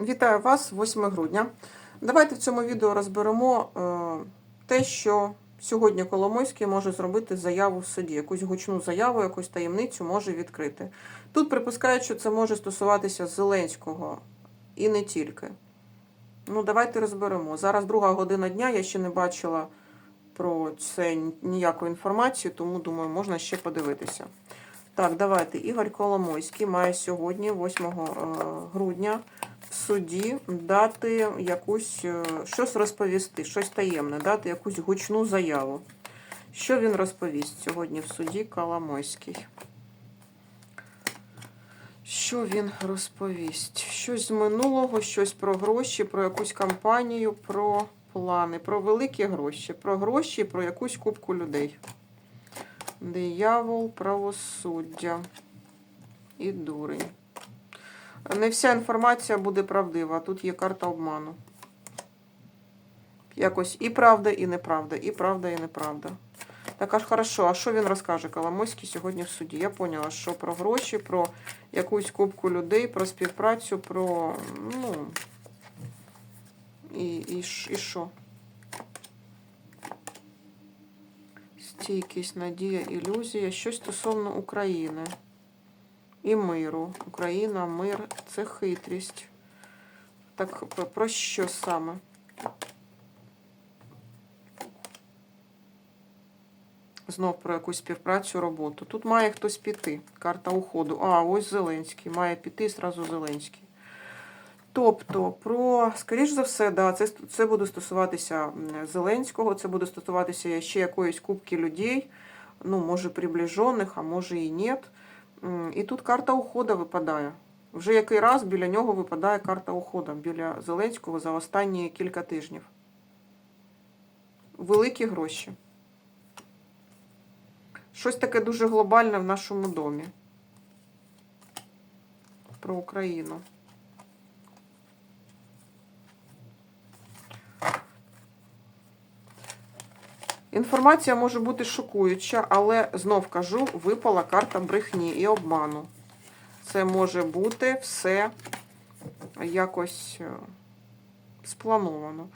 Вітаю вас 8 грудня. Давайте в цьому відео розберемо е, те, що сьогодні Коломойський може зробити заяву в суді. Якусь гучну заяву, якусь таємницю може відкрити. Тут припускають, що це може стосуватися Зеленського і не тільки. Ну, давайте розберемо. Зараз друга година дня, я ще не бачила про це ніякої інформації, тому думаю, можна ще подивитися. Так, давайте. Ігор Коломойський має сьогодні, 8 е, грудня, суді дати якусь е, щось розповісти, щось таємне, дати якусь гучну заяву. Що він розповість сьогодні в суді Коломойський? Що він розповість? Щось з минулого, щось про гроші, про якусь кампанію, про плани, про великі гроші, про гроші, про якусь кубку людей. Диявол, правосуддя і дурень. Не вся інформація буде правдива. Тут є карта обману. Якось і правда, і неправда, і правда, і неправда. Так аж хорошо, а що він розкаже Коломойський сьогодні в суді? Я поняла, що про гроші, про якусь кубку людей, про співпрацю, про. ну. І, і, і що? Стійкість, надія, ілюзія. Щось стосовно України і миру. Україна, мир це хитрість. Так про- що саме? Знов про якусь співпрацю, роботу. Тут має хтось піти. Карта уходу. А, ось Зеленський. Має піти зразу Зеленський. Тобто, про, скоріш за все, да, це, це буде стосуватися Зеленського, це буде стосуватися ще якоїсь кубки людей, ну, може, приближених, а може і ні. І тут карта уходу випадає. Вже який раз біля нього випадає карта ухода біля Зеленського за останні кілька тижнів. Великі гроші. Щось таке дуже глобальне в нашому домі. Про Україну. Інформація може бути шокуюча, але знов кажу, випала карта брехні і обману. Це може бути все якось е, сплановано.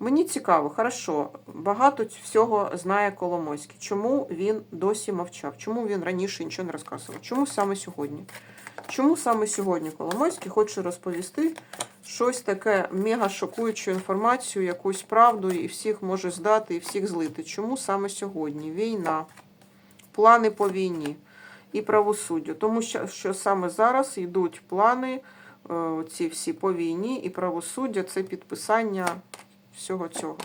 Мені цікаво, хорошо, багато всього знає Коломойський. Чому він досі мовчав? Чому він раніше нічого не розказував? Чому саме сьогодні? Чому саме сьогодні Коломойський хоче розповісти щось таке мега шокуючу інформацію, якусь правду, і всіх може здати, і всіх злити? Чому саме сьогодні? Війна, плани по війні і правосуддю. Тому що, що саме зараз йдуть плани, е, ці всі по війні, і правосуддя це підписання всього цього.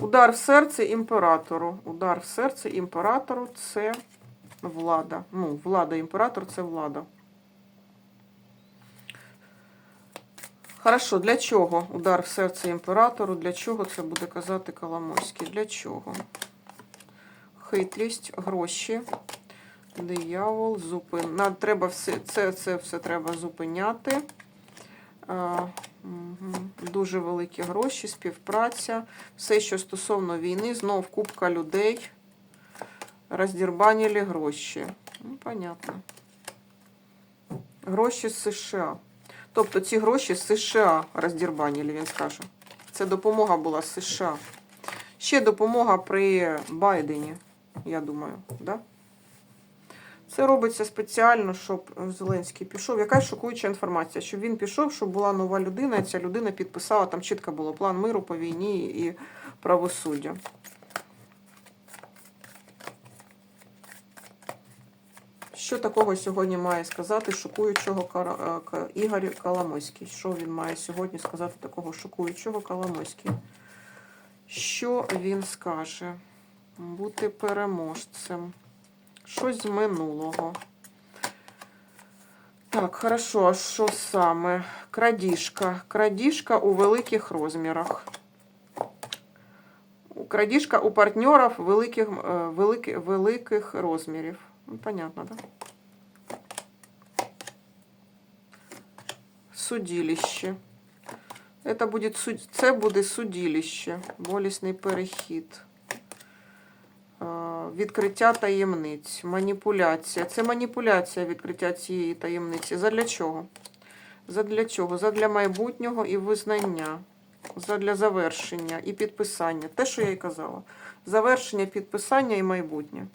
Удар в серце імператору. Удар в серце імператору це влада. Ну, влада імператор це влада. Хорошо, для чого удар в серце імператору? Для чого це буде казати Коломойський? Для чого? Хитрість, гроші, диявол, зупин. Треба все, це, це все треба зупиняти. Дуже великі гроші, співпраця. Все, що стосовно війни, знов купка людей. Роздірбанілі гроші. Ну, понятно. Гроші з США. Тобто ці гроші з США роздірбанілі, він скаже. Це допомога була США. Ще допомога при Байдені, я думаю, да? Це робиться спеціально, щоб Зеленський пішов. Якась шокуюча інформація, щоб він пішов, щоб була нова людина, і ця людина підписала, там чітко було план миру по війні і правосуддя. Що такого сьогодні має сказати шокуючого е, Ігор Коломойський? Що він має сьогодні сказати такого шокуючого Коломойський? Що він скаже? Бути переможцем. Щось з минулого. Так, хорошо, а що саме? Крадіжка. Крадіжка у великих розмірах. Крадіжка у партнерів великих, е, великих, великих розмірів. Ну, понятно, так? Судилище. Это буде, це буде судилище. Болісний перехід. Відкриття таємниць, маніпуляція. Це маніпуляція відкриття цієї таємниці. Задля чого? Задля чого? Задля майбутнього і визнання. Задля завершення і підписання. Те, що я й казала. Завершення, підписання і майбутнє.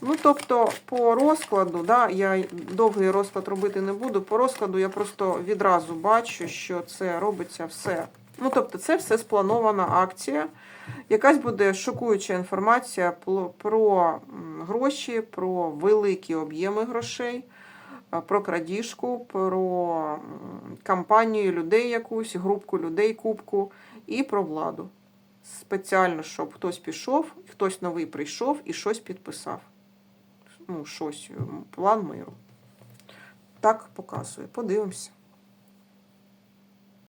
Ну, тобто, по розкладу, да, я довгий розклад робити не буду. По розкладу я просто відразу бачу, що це робиться все. Ну, тобто, це все спланована акція. Якась буде шокуюча інформація про гроші, про великі об'єми грошей, про крадіжку, про кампанію людей якусь, групку людей, кубку і про владу. Спеціально, щоб хтось пішов, хтось новий прийшов і щось підписав. Ну, щось, план миру. Так показує. Подивимося.